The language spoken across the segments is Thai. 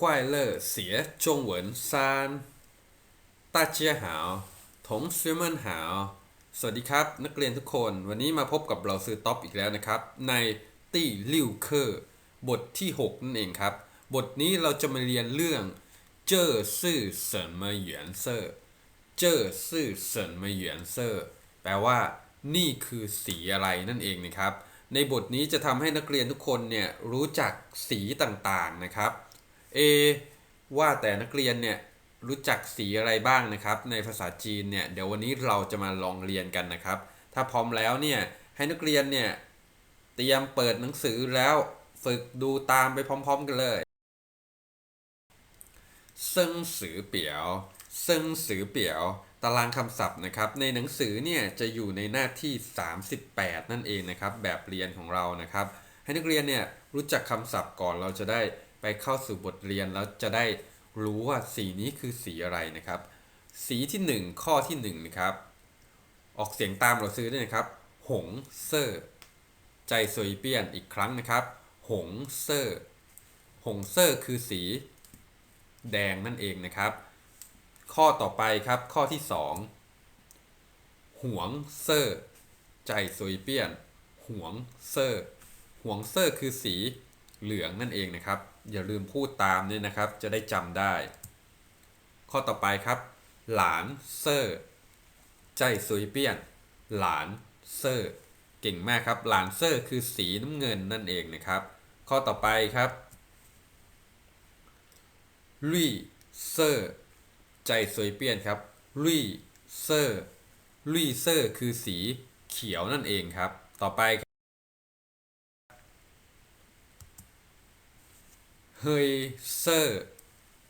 快乐写中文三大家好同学们好สวัสดีครับ นักเรียนทุกคน วันนี้มาพบกับเราซื้อท็อปอีกแล้วนะครับ ในตี้ลิวเคอร์บทที่ 6 นั่นเองครับ บทนี้เราจะมาเรียนเรื่องเจอซื่อเสินมาเหยียนเซอร์เจอซื่อเสินมาเหยียนเซอร์แปลว่า นี่คือสีอะไรนั่นเองนะครับ ในบทนี้จะทำให้นักเรียนทุกคนเนี่ยรู้จักสีต่างๆนะครับ เอว่าแต่นักเรียนเนี่ยรู้จักสีอะไรบ้างนะครับ ในภาษาจีนเนี่ยเดี๋ยววันนี้เราจะมาลองเรียนกันนะครับ ถ้าพร้อมแล้วเนี่ยให้นักเรียนเนี่ยเตรียมเปิดหนังสือแล้วฝึกดูตามไปพร้อม ๆ กันเลยเซิงสือเปียวเซิงสือเปียว ตารางคำศัพท์นะครับ ในหนังสือเนี่ยจะอยู่ในหน้าที่ 38 นั่นเองนะครับ แบบเรียนของเรานะครับ ให้นักเรียนเนี่ยรู้จักคำศัพท์ก่อนเราจะได้ ไปเข้าสู่บทเรียนแล้วจะได้รู้ว่าสีนี้คือสีอะไรนะครับ สีที่ 1 ข้อที่1นะครับ ออกเสียงตามเราซื้อด้วยนะครับ หงเซอร์ใจสวยเปี้ยนอีกครั้งนะครับ หงเซอร์หงเซอร์คือสี แดงนั่นเองนะครับ ข้อต่อไปครับข้อที่ 2 หวงเซอร์ใจสวยเปี้ยน หวงเซอร์หวงเซอร์คือสีเหลืองนั่นเองนะครับ อย่าลืมพูดตามเนี่ยนะครับ จะได้จำได้ ข้อต่อไปครับ หลานเซอร์ใจสวยเปี้ยน หลานเซอร์เก่งมากครับ หลานเซอร์คือสีน้ำเงินนั่นเองนะครับ ข้อต่อไปครับลุยเซอร์ใจสวยเปี้ยนครับลุยเซอร์ลุยเซอร์คือสีเขียวนั่นเองครับ ต่อไปครับ เฮยเซอร์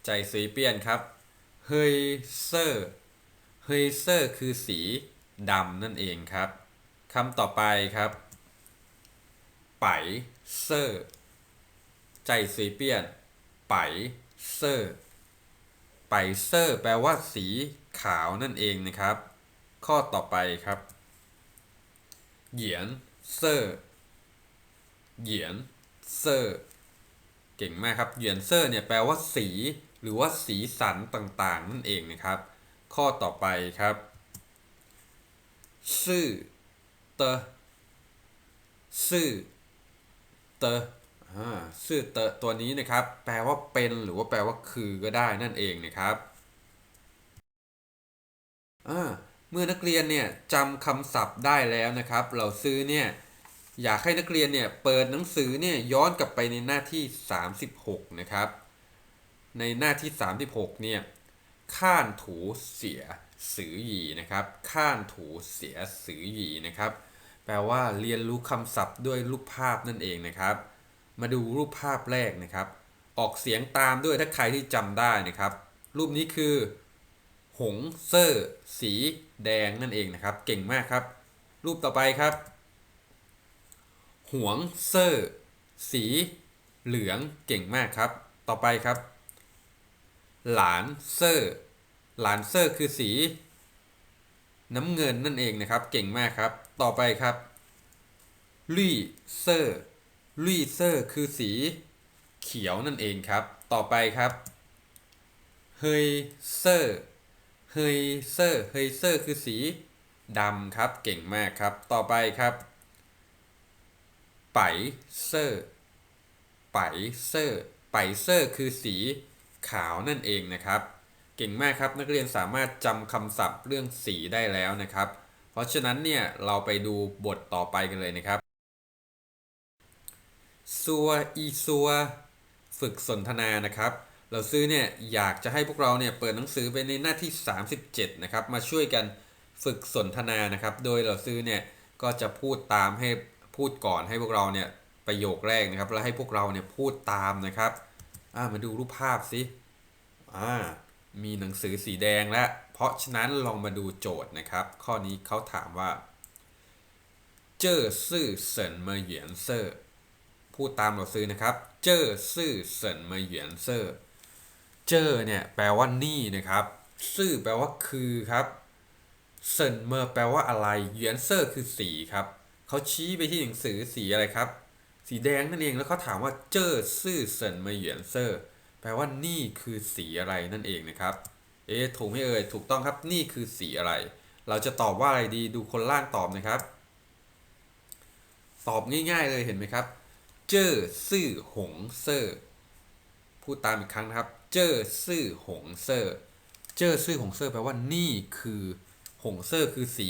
ใจสวยเปี้ยนครับ เฮยเซอร์ เฮยเซอร์คือสีดำนั่นเองครับคำต่อไปครับ ไปเซอร์ ใจสวยเปี้ยน ไปเซอร์ไปเซอร์แปลว่าสีขาวนั่นเองนะครับ ข้อต่อไปครับ เหยียนเซอร์ เหยียนเซอร์ เก่งมากครับเหยียนเซอร์เนี่ยแปลว่าสี หรือว่าสีสันต่างๆ นั่นเองนะครับ ข้อต่อไปครับซื่อเตอซื่อเตออ่าซื่อเตอตัวนี้นะครับ แปลว่าเป็นหรือว่าแปลว่าคือก็ได้นั่นเองนะครับอ่าเมื่อนักเรียนเนี่ยจำคำศัพท์ได้แล้วนะครับ เราซื้อเนี่ย อยากให้นักเรียนเนี่ยเปิดหนังสือเนี่ยย้อนกลับไปในหน้าที่ 36 นะครับ ในหน้าที่ 36 เนี่ยข้านถูเสียสือหยีนะครับข้านถูเสียสือหยีนะครับ แปลว่าเรียนรู้คำศัพท์ด้วยรูปภาพนั่นเองนะครับ มาดูรูปภาพแรกนะครับ ออกเสียงตามด้วยถ้าใครที่จำได้นะครับ รูปนี้คือ หงเซอร์สีแดงนั่นเองนะครับ เก่งมากครับ รูปต่อไปครับ หวงเซอร์ สีเหลืองเก่งมากครับ ต่อไปครับ หลานเซอร์หลานเซอร์คือสี น้ำเงินนั่นเองนะครับ เก่งมากครับ ต่อไปครับลี่เซอร์ลี่เซอร์คือสี เขียวนั่นเองครับ ต่อไปครับเฮยเซอร์เฮยเซอร์เฮยเซอร์คือสีดำครับ เก่งมากครับ ต่อไปครับ ไปเซอร์ไปเซอร์ไปเซอร์คือสีขาวนั่นเองนะครับ เก่งมากครับนักเรียนสามารถจำคำศัพท์เรื่องสีได้แล้วนะครับ เพราะฉะนั้นเนี่ยเราไปดูบทต่อไปกันเลยนะครับซัวอีซัวฝึกสนทนานะครับ เราซื้อเนี่ยอยากจะให้พวกเราเนี่ยเปิดหนังสือไปในหน้าที่ 37 นะครับ มาช่วยกันฝึกสนทนานะครับ โดยเราซื้อเนี่ยก็จะพูดตามให้ พูดก่อนให้พวกเราเนี่ยประโยคแรกนะครับ แล้วให้พวกเราเนี่ยพูดตามนะครับอ่ามาดูรูปภาพสิอ่ามีหนังสือสีแดงแล้ว เพราะฉะนั้นลองมาดูโจทย์นะครับ ข้อนี้เขาถามว่า เจอซื่อเซินเมเหยียนเซอร์พูดตามเราซื้อนะครับ เจอซื่อเซินเมเหยียนเซอร์เจอเนี่ยแปลว่านี่นะครับ ซื่อแปลว่าคือครับเซินเมอแปลว่าอะไรเหยียนเซอร์คือสีครับ เขาชี้ไปที่หนังสือสีอะไรครับ สีแดงนั่นเองแล้วเขาถามว่าเจอซื่อเซินเมเหยียนเซอร์แปลว่านี่คือสีอะไรนั่นเองนะครับ เอ๊ถูกไหมเอ่ยถูกต้องครับนี่คือสีอะไร เราจะตอบว่าอะไรดีดูคนล่างตอบนะครับ ตอบง่ายๆเลยเห็นไหมครับ เจ้อซื่อหงเซอร์พูดตามอีกครั้งนะครับ เจ้อซื่อหงเซอร์เจ้อซื่อหงเซอร์แปลว่านี่คือหงเซอร์คือสี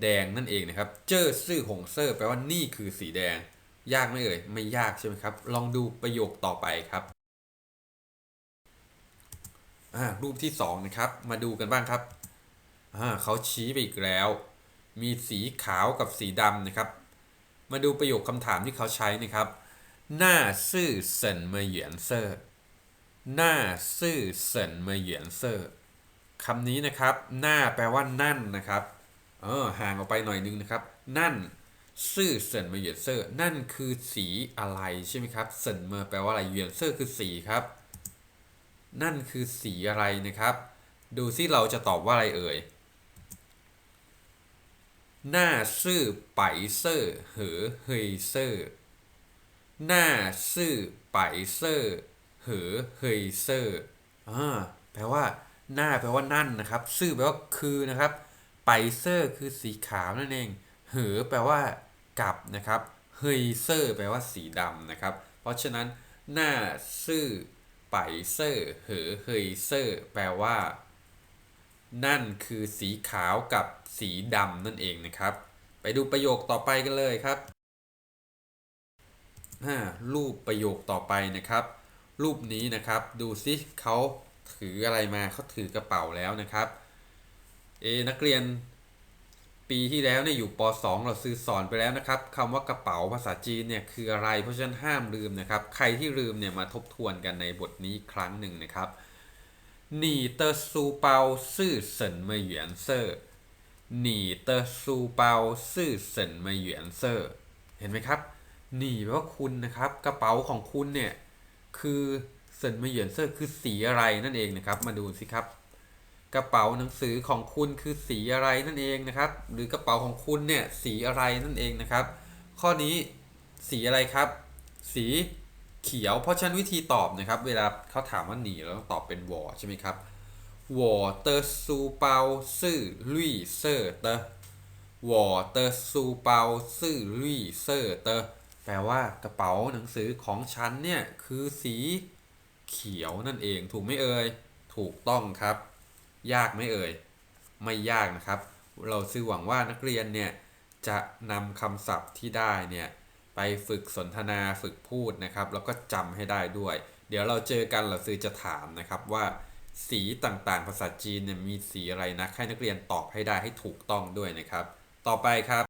แดงนั่นเองนะครับ เจ้อซื่อหงเซอร์แปลว่านี่คือสีแดง ยากไหมเอ่ย ไม่ยากใช่ไหมครับ ลองดูประโยคต่อไปครับ รูปที่สองนะครับ มาดูกันบ้างครับ เขาชี้ไปอีกแล้ว มีสีขาวกับสีดำนะครับ มาดูประโยคคำถามที่เขาใช้นะครับ หน้าซื่อเซินเมเหยียนเซอร์ หน้าซื่อเซินเมเหยียนเซอร์คำนี้นะครับ หน้าแปลว่านั่นนะครับ เออห่างออกไปหน่อยนึงนะครับ นั่นซื่อเซินเมเหยียนเซอร์นั่นคือสีอะไรใช่ไหมครับเซินเมแปลว่าอะไรเหยียนเซอร์คือสีครับ นั่นคือสีอะไรนะครับ ดูซิเราจะตอบว่าอะไรเอ่ยหน้าซื่อไปเซอร์เหอเฮยเซอร์หน้าซื่อไปเซอร์เหอเฮยเซอร์อ่าแปลว่า หน้าแปลว่านั่นนะครับ ซื่อแปลว่าคือนะครับ ไปเซอร์คือสีขาวนั่นเอง เหอแปลว่ากับนะครับ เฮยเซอร์แปลว่าสีดำนะครับ เพราะฉะนั้นหน้าซื่อไปเซอร์เหอเฮยเซอร์แปลว่า นั่นคือสีขาวกับสีดำนั่นเองนะครับ ไปดูประโยคต่อไปกันเลยครับอ่ารูปประโยคต่อไปนะครับ รูปนี้นะครับ ดูซิเขาถืออะไรมาเขาถือกระเป๋าแล้วนะครับ เอนักเรียนปีที่แล้วเนี่ยอยู่ป .2 เราซื้อสอนไปแล้วนะครับคำว่ากระเป๋าภาษาจีนเนี่ยคืออะไร เพราะฉะนั้นห้ามลืมนะครับ ใครที่ลืมเนี่ยมาทบทวนกันในบทนี้ครั้งหนึ่งนะครับหนีเตอร์ซูเปาซื่อเสินมาเหยียนเซอร์หนีเตอร์ซูเปาซื่อเสินมาเหยียนเซอร์เห็นไหมครับหนีแปลว่าคุณนะครับ กระเป๋าของคุณเนี่ยคือเสินมาเหยียนเซอร์คือสีอะไรนั่นเองนะครับ มาดูสิครับ กระเป๋าหนังสือของคุณคือสีอะไรนั่นเองนะครับ หรือกระเป๋าของคุณเนี่ยสีอะไรนั่นเองนะครับ ข้อนี้สีอะไรครับ สีเขียว เพราะฉะนั้นวิธีตอบนะครับ เวลาเขาถามว่าหนีเราต้องตอบเป็นวอใช่ไหมครับวอเตอร์ซูเปาซื่อลุยเซอร์เตอร์วอเตอร์ซูเปาซื่อลุยเซอร์เตอร์แปลว่ากระเป๋าหนังสือของฉันเนี่ยคือสีเขียวนั่นเองถูกไหมเอ่ยถูกต้องครับ ยากไหมเอ่ย ไม่ยากนะครับ เราซื้อหวังว่านักเรียนเนี่ยจะนำคำศัพท์ที่ได้เนี่ยไปฝึกสนทนาฝึกพูดนะครับ แล้วก็จำให้ได้ด้วย เดี๋ยวเราเจอกันเราซื้อจะถามนะครับว่าสีต่างๆ ภาษาจีนเนี่ยมีสีอะไรนะให้นักเรียนตอบให้ได้ให้ถูกต้องด้วยนะครับ ต่อไปครับ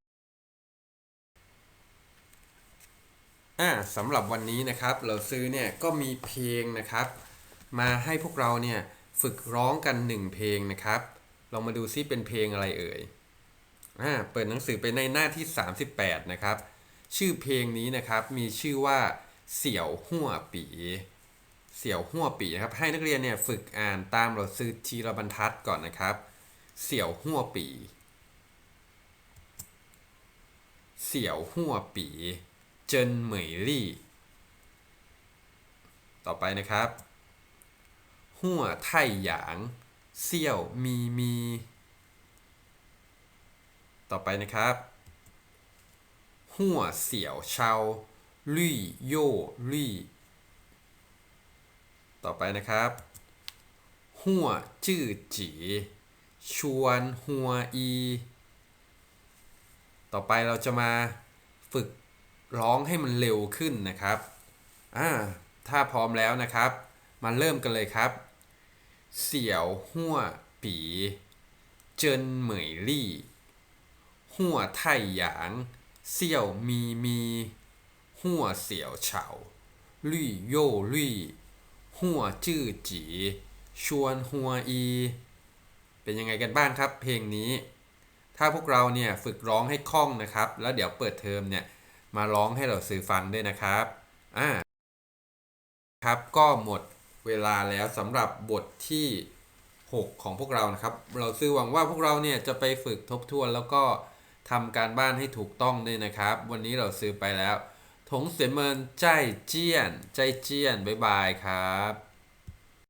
อ่าสำหรับวันนี้นะครับ เราซื้อเนี่ยก็มีเพลงนะครับ มาให้พวกเราเนี่ย ฝึกร้องกันหนึ่งเพลงนะครับ ลองมาดูซิเป็นเพลงอะไรเอ่ยอ่าเปิดหนังสือไปในหน้าที่ 38 นะครับ ชื่อเพลงนี้นะครับมีชื่อว่าเสี่ยวหัวปีเสี่ยวหัวปีนะครับ ให้นักเรียนเนี่ยฝึกอ่านตามเราซื้อทีละบรรทัดก่อนนะครับ เสี่ยวหัวปี เสี่ยวหัวปีเจินเหมยลี่ ต่อไปนะครับ หัวไท่หยางเสี่ยวมีมี ต่อไปนะครับหัวเสี่ยวเชาลี่โยลี่ ต่อไปนะครับหัวจื้อจีชวนหัวอี ต่อไปเราจะมาฝึกร้องให้มันเร็วขึ้นนะครับ อ่า ถ้าพร้อมแล้วนะครับ มาเริ่มกันเลยครับ เสี่ยวหัวปีเจินเหมยลี่หัวไทหยางเสี่ยวมีมีหัวเสี่ยวเฉาลี่โยลี่หัวจื้อจี ชวนหัวอี เป็นยังไงกันบ้างครับ เพลงนี้ ถ้าพวกเราเนี่ยฝึกร้องให้คล่องนะครับ แล้วเดี๋ยวเปิดเทอมเนี่ยมาร้องให้เราสื่อฟังด้วยนะครับอ่าครับก็หมด เวลาแล้วสำหรับบทที่ 6 ของพวกเรานะครับ เราซื้อหวังว่าพวกเราเนี่ยจะไปฝึกทบทวนแล้วก็ทำการบ้านให้ถูกต้องด้วยนะครับ วันนี้เราซื้อไปแล้วถงเสียเมินใจเจี้ยน ใจเจี้ยน บ๊ายบายครับ